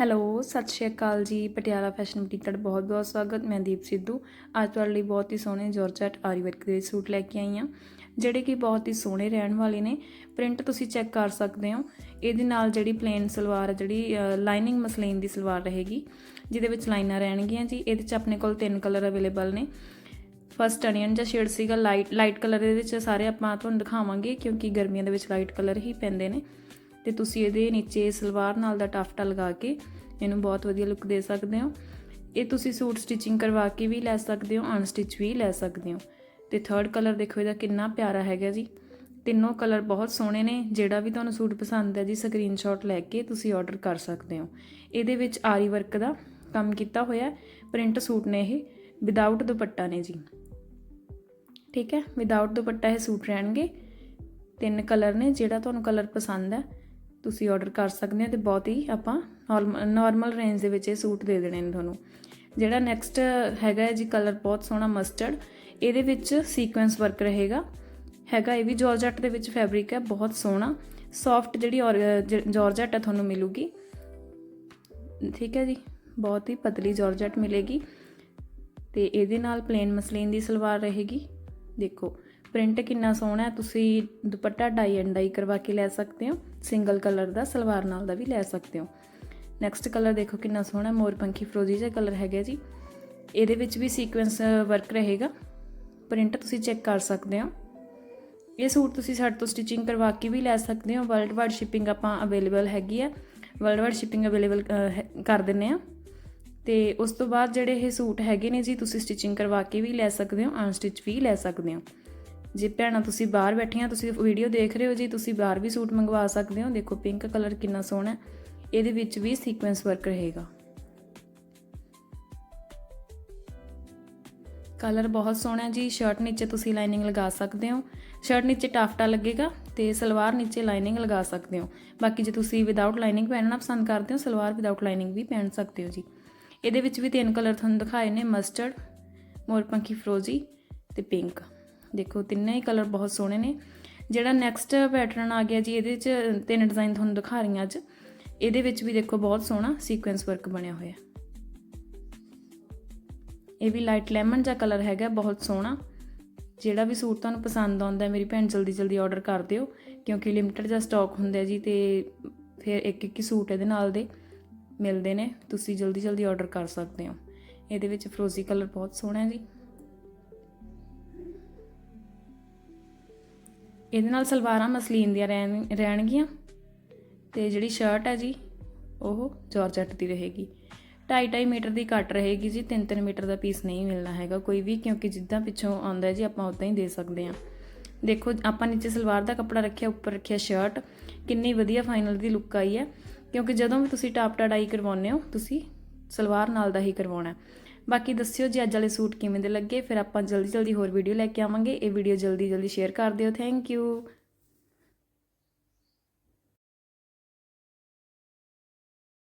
Hello, ਸਤਿ ਸ਼੍ਰੀ ਅਕਾਲ ਜੀ, Patiala fashion boutique ਤੁਹਾਡਾ ਬਹੁਤ ਬਹੁਤ ਸਵਾਗਤ, ਮੈਂ ਦੀਪ ਸਿੱਧੂ। ਅੱਜ ਤੁਹਾਡੇ ਲਈ ਬਹੁਤ ਹੀ ਸੋਹਣੇ ਜਾਰਜਟ ਆਰੀ ਵਰਕ ਦੇ ਸੂਟ ਲੈ ਕੇ ਆਈ ਹਾਂ, ਜਿਹੜੇ ਕਿ ਬਹੁਤ ਹੀ ਸੋਹਣੇ ਰਹਿਣ ਵਾਲੇ ਨੇ। ਪ੍ਰਿੰਟ ਤੁਸੀਂ ਚੈੱਕ ਕਰ ਸਕਦੇ ਹੋ। ਇਹਦੇ ਨਾਲ ਜਿਹੜੀ ਪਲੇਨ ਸਲਵਾਰ ਹੈ ਜਿਹੜੀ ਲਾਈਨਿੰਗ ਮਸਲੀਨ ਦੀ ਸਲਵਾਰ ਰਹੇਗੀ, ਜਿਹਦੇ ਵਿੱਚ ਲਾਈਨਾਂ ਰਹਿਣਗੀਆਂ ਜੀ। ਇਹਦੇ ਚ ਆਪਣੇ ਕੋਲ ਤਿੰਨ ਕਲਰ ਅਵੇਲੇਬਲ ਨੇ। ਫਸਟ ਅਨੀਅਨ ਜਾਂ ਸ਼ੇਡ ਸੀਗਾ ਲਾਈਟ ਲਾਈਟ ਕਲਰ ਦੇ ਵਿੱਚ ਸਾਰੇ ਆਪਾਂ ਤੁਹਾਨੂੰ ਦਿਖਾਵਾਂਗੇ, ਕਿਉਂਕਿ ਗਰਮੀਆਂ ਦੇ ਵਿੱਚ ਲਾਈਟ ਕਲਰ ਹੀ ਪੈਂਦੇ ਨੇ। ਤੇ ਤੁਸੀਂ ਇਹਦੇ ਨੀਚੇ ਸਲਵਾਰ ਨਾਲ ਦਾ ਟਾਫਟਾ ਲਗਾ ਕੇ ਇਹਨੂੰ ਬਹੁਤ ਵਧੀਆ ਲੁੱਕ ਦੇ ਸਕਦੇ ਹੋ। ਇਹ ਤੁਸੀਂ ਸੂਟ ਸਟਿਚਿੰਗ ਕਰਵਾ ਕੇ ਵੀ ਲੈ ਸਕਦੇ ਹੋ ਅਨਸਟਿਚ ਵੀ ਲੈ ਸਕਦੇ ਹੋ। ਤੇ ਥਰਡ ਕਲਰ ਦੇਖੋ, ਇਹਦਾ ਕਿੰਨਾ ਪਿਆਰਾ ਹੈਗਾ ਜੀ। ਤਿੰਨੋਂ ਕਲਰ ਬਹੁਤ ਸੋਹਣੇ ਨੇ, ਜਿਹੜਾ ਵੀ ਤੁਹਾਨੂੰ ਸੂਟ ਪਸੰਦ ਹੈ ਜੀ ਸਕਰੀਨਸ਼ਾਟ ਲੈ ਕੇ ਤੁਸੀਂ ਆਰਡਰ ਕਰ ਸਕਦੇ ਹੋ। ਇਹਦੇ ਵਿੱਚ ਆਰੀ ਵਰਕ ਦਾ ਕੰਮ ਕੀਤਾ ਹੋਇਆ ਪ੍ਰਿੰਟ ਸੂਟ ਨੇ ਇਹ ਵਿਦਆਊਟ ਦੁਪੱਟਾ ਨੇ ਜੀ। ਠੀਕ ਹੈ ਵਿਦਆਊਟ ਦੁਪੱਟਾ ਇਹ ਸੂਟ ਰਹਿਣਗੇ। ਤਿੰਨ ਕਲਰ ਨੇ, ਜਿਹੜਾ ਤੁਹਾਨੂੰ ਕਲਰ ਪਸੰਦ ਹੈ। ਤੁਸੀਂ ਆਰਡਰ ਕਰ ਸਕਦੇ ਹੋ ਤੇ ਬਹੁਤ ਹੀ ਆਪਾਂ ਨਾਰਮਲ ਰੇਂਜ ਦੇ ਵਿੱਚ ਇਹ ਸੂਟ ਦੇ ਦੇਣੇ ਨੇ ਤੁਹਾਨੂੰ। ਜਿਹੜਾ ਨੈਕਸਟ ਹੈਗਾ ਹੈ ਜੀ ਕਲਰ ਬਹੁਤ ਸੋਹਣਾ ਮਸਟਰਡ ਇਹਦੇ ਵਿੱਚ ਸੀਕੁਐਂਸ ਵਰਕ ਰਹੇਗਾ। ਹੈਗਾ ਇਹ ਵੀ ਜਾਰਜਟ ਦੇ ਵਿੱਚ ਫੈਬਰਿਕ ਹੈ, ਬਹੁਤ ਸੋਹਣਾ। ਸੌਫਟ ਜਿਹੜੀ ਜਾਰਜਟ ਹੈ ਤੁਹਾਨੂੰ ਮਿਲੂਗੀ। ਠੀਕ ਹੈ ਜੀ, ਬਹੁਤ ਹੀ ਪਤਲੀ ਜਾਰਜਟ ਮਿਲੇਗੀ। ਤੇ ਇਹਦੇ ਨਾਲ ਪਲੇਨ ਮਸਲੀਨ ਦੀ ਸਲਵਾਰ ਰਹੇਗੀ। ਦੇਖੋ ਪ੍ਰਿੰਟ ਕਿੰਨਾ ਸੋਹਣਾ ਹੈ, ਤੁਸੀਂ ਦੁਪੱਟਾ ਡਾਈ ਐਂਡ ਡਾਈ ਕਰਵਾ ਕੇ ਲੈ ਸਕਦੇ ਹੋ, ਸਿੰਗਲ ਕਲਰ ਦਾ, ਸਲਵਾਰ ਨਾਲ ਦਾ ਵੀ ਲੈ ਸਕਦੇ ਹੋ। ਨੈਕਸਟ ਕਲਰ ਦੇਖੋ ਕਿੰਨਾ ਸੋਹਣਾ ਮੋਰਪੰਖੀ ਫਰੋਜ਼ੀ ਜਿਹਾ ਕਲਰ ਹੈਗਾ ਜੀ। ਇਹਦੇ ਵਿੱਚ ਵੀ ਸੀਕੁਐਂਸ ਵਰਕ ਰਹੇਗਾ, ਪ੍ਰਿੰਟ ਤੁਸੀਂ ਚੈੱਕ ਕਰ ਸਕਦੇ ਹੋ। ਇਹ ਸੂਟ ਤੁਸੀਂ ਸਾਡੇ ਤੋਂ ਸਟਿਚਿੰਗ ਕਰਵਾ ਕੇ ਵੀ ਲੈ ਸਕਦੇ ਹੋ ਵਰਲਡ ਵਾਈਡ ਸ਼ਿਪਿੰਗ ਆਪਾਂ ਅਵੇਲੇਬਲ ਹੈਗੀ ਆ ਵਰਲਡ ਵਾਈਡ ਸ਼ਿਪਿੰਗ ਅਵੇਲੇਬਲ ਕਰ ਦਿੰਨੇ ਆ। ਤੇ ਉਸ ਤੋਂ ਬਾਅਦ ਜਿਹੜੇ ਇਹ ਸੂਟ ਹੈਗੇ ਨੇ ਜੀ, ਤੁਸੀਂ ਸਟਿਚਿੰਗ ਕਰਵਾ ਕੇ ਵੀ ਲੈ ਸਕਦੇ ਹੋ ਅਨਸਟਿਚ ਵੀ ਲੈ ਸਕਦੇ ਹੋ। ਜੇ ਭੈਣਾਂ ਤੁਸੀਂ ਬਾਹਰ ਬੈਠੀਆਂ, ਤੁਸੀਂ ਵੀਡੀਓ ਦੇਖ ਰਹੇ ਹੋ ਜੀ, ਤੁਸੀਂ ਬਾਹਰ ਵੀ ਸੂਟ ਮੰਗਵਾ ਸਕਦੇ ਹੋ। ਦੇਖੋ ਪਿੰਕ ਕਲਰ ਕਿੰਨਾ ਸੋਹਣਾ ਇਹਦੇ ਵਿੱਚ ਵੀ ਸੀਕੁਐਂਸ ਵਰਕ ਰਹੇਗਾ। ਕਲਰ ਬਹੁਤ ਸੋਹਣਾ ਜੀ। ਸ਼ਰਟ ਨੀਚੇ ਤੁਸੀਂ ਲਾਈਨਿੰਗ ਲਗਾ ਸਕਦੇ ਹੋ। ਸ਼ਰਟ ਨੀਚੇ ਟਾਫਟਾ ਲੱਗੇਗਾ ਤੇ ਸਲਵਾਰ ਨੀਚੇ ਲਾਈਨਿੰਗ ਲਗਾ ਸਕਦੇ ਹੋ। ਬਾਕੀ ਜੇ ਤੁਸੀਂ ਵਿਦਆਊਟ ਲਾਈਨਿੰਗ ਪਹਿਨਣਾ ਪਸੰਦ ਕਰਦੇ ਹੋ, ਸਲਵਾਰ ਵਿਦਆਊਟ ਲਾਈਨਿੰਗ ਵੀ ਪਹਿਨ ਸਕਦੇ ਹੋ ਜੀ। ਇਹਦੇ ਵਿੱਚ ਵੀ ਤਿੰਨ ਕਲਰ ਤੁਹਾਨੂੰ ਦਿਖਾਏ ਨੇ ਮਸਟਰਡ ਮੋਰਪੰਖੀ ਫਰੋਜ਼ੀ ਤੇ ਪਿੰਕ ਦੇਖੋ, ਤਿੰਨੇ ਹੀ ਕਲਰ ਬਹੁਤ ਸੋਹਣੇ ਨੇ। ਜਿਹੜਾ ਨੈਕਸਟ ਪੈਟਰਨ ਆ ਗਿਆ ਜੀ, ਇਹਦੇ 'ਚ ਤਿੰਨ ਡਿਜ਼ਾਈਨ ਤੁਹਾਨੂੰ ਦਿਖਾ ਰਹੀ ਹਾਂ ਅੱਜ। ਇਹਦੇ ਵਿੱਚ ਵੀ ਦੇਖੋ, ਬਹੁਤ ਸੋਹਣਾ ਸੀਕੁਐਂਸ ਵਰਕ ਬਣਿਆ ਹੋਇਆ। ਇਹ ਵੀ ਲਾਈਟ ਲੈਮਨ ਜਿਹਾ ਕਲਰ ਹੈਗਾ, ਬਹੁਤ ਸੋਹਣਾ। ਜਿਹੜਾ ਵੀ ਸੂਟ ਤੁਹਾਨੂੰ ਪਸੰਦ ਆਉਂਦਾ, ਮੇਰੀ ਭੈਣ ਜਲਦੀ ਜਲਦੀ ਆਰਡਰ ਕਰ ਦਿਓ, ਕਿਉਂਕਿ ਲਿਮਟਿਡ ਜਿਹਾ ਸਟਾਕ ਹੁੰਦਾ ਜੀ, ਤੇ ਫਿਰ ਇੱਕ ਇੱਕ ਹੀ ਸੂਟ ਇਹਦੇ ਨਾਲ ਦੇ ਮਿਲਦੇ ਨੇ। ਤੁਸੀਂ ਜਲਦੀ ਜਲਦੀ ਆਰਡਰ ਕਰ ਸਕਦੇ ਹੋ। ਇਹਦੇ ਵਿੱਚ ਫਰੋਜ਼ੀ ਕਲਰ ਬਹੁਤ ਸੋਹਣਾ ਹੈ ਜੀ। ਇਹਦੇ ਨਾਲ ਸਲਵਾਰਾਂ ਮਸਲੀਨ ਦੀਆਂ ਰਹਿਣ, ਰਹਿਣਗੀਆਂ। ਤੇ ਜਿਹੜੀ ਸ਼ਰਟ ਹੈ ਜੀ, ਉਹ ਜਾਰਜਟ ਦੀ ਰਹੇਗੀ। 2.5 ਮੀਟਰ ਦੀ ਕੱਟ ਰਹੇਗੀ ਜੀ 3-3 ਮੀਟਰ ਦਾ ਪੀਸ ਨਹੀਂ ਮਿਲਣਾ ਹੈਗਾ ਕੋਈ ਵੀ, ਕਿਉਂਕਿ ਜਿੱਦਾਂ ਪਿੱਛੋਂ ਆਉਂਦਾ ਜੀ, ਆਪਾਂ ਉਦਾਂ ਹੀ ਦੇ ਸਕਦੇ ਹਾਂ। ਦੇਖੋ, ਆਪਾਂ ਨੀਚੇ ਸਲਵਾਰ ਦਾ ਕੱਪੜਾ ਰੱਖਿਆ, ਉੱਪਰ ਰੱਖਿਆ ਸ਼ਰਟ ਕਿੰਨੀ ਵਧੀਆ ਫਾਈਨਲ ਦੀ ਲੁੱਕ ਆਈ ਹੈ। ਕਿਉਂਕਿ ਜਦੋਂ ਵੀ ਤੁਸੀਂ ਟਾਪ ਟਾਡਾਈ ਕਰਵਾਉਂਦੇ ਹੋ, ਤੁਸੀਂ ਸਲਵਾਰ ਨਾਲ ਦਾ ਹੀ ਕਰਵਾਉਣਾ ਬਾਕੀ ਦੱਸਿਓ ਜੀ ਅੱਜ ਵਾਲੇ ਸੂਟ ਕਿਵੇਂ ਦੇ ਲੱਗੇ, ਫਿਰ ਆਪਾਂ ਜਲਦੀ ਜਲਦੀ ਹੋਰ ਵੀਡੀਓ ਲੈ ਕੇ ਆਵਾਂਗੇ। ਇਹ ਵੀਡੀਓ ਜਲਦੀ ਜਲਦੀ ਸ਼ੇਅਰ ਕਰ ਦਿਓ। Thank you